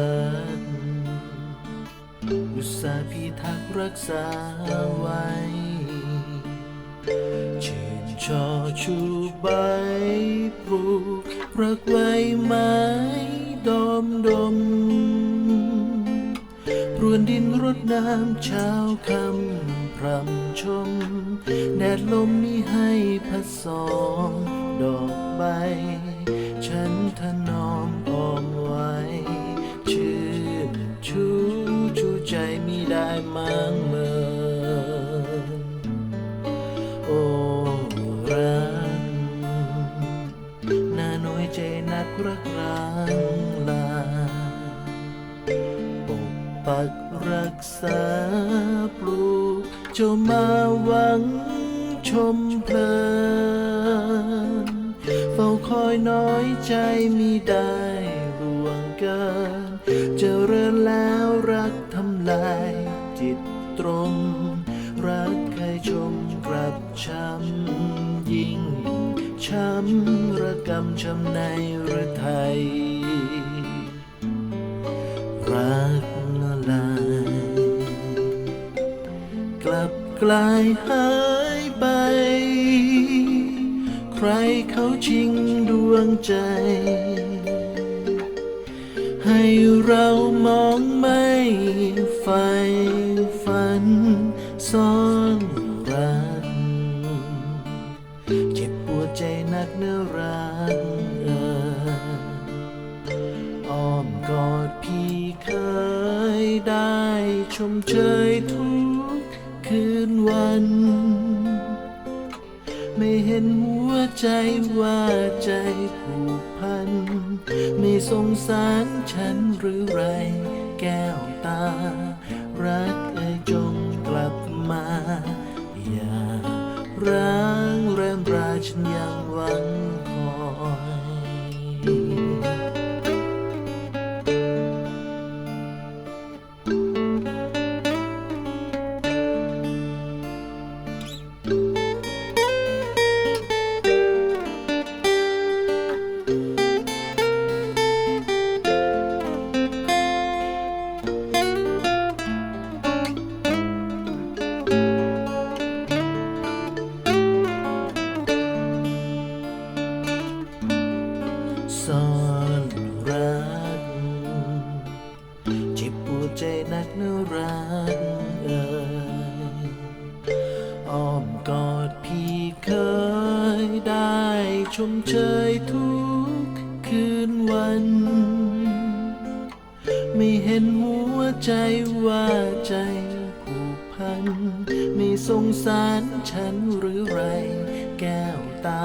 ัน อุตส่าห์พิทักษรักษาไว้เชิญชอชูใบปลูกรักไว้ไม้ดอมดมพรวนดินรดน้ำเช้าคำพรำชม แดดลมมีให้ผัดสองดอกใบ ฉันถนอมออมไว้ ปักรักษาปลูกเจ้ามาหวังชมเพลินเฝ้าคอยน้อยใจมีได้ล่วงเกินเจริญแล้วรักทำลาย จิตตรง รักเคยชมกลับช้ำยิ่ง ช้ำระกำช้ำในรือไทยรัก กลายหายไป ใครเขาชิงดวงใจ ให้เรามองไม่ไฟฝันซ่อนรักเจ็บปวดใจนักเนื้อรักเอ่ยอ้อมกอดพี่เคยได้ชมเชยทุกคืน วัน ไม่เห็นหัวใจว่าใจผูกพัน ไม่สงสารฉันหรือไร แก้วตา รักเอ่ยจงกลับมา อย่าร้างแรมราฉันยังหวัง นรักเอ่ยอ้อมกอดพี่เคยได้ชมเชยทุกคืนวัน ไม่เห็นหัวใจว่าใจผูกพัน ไม่สงสารฉันหรือไรแก้วตา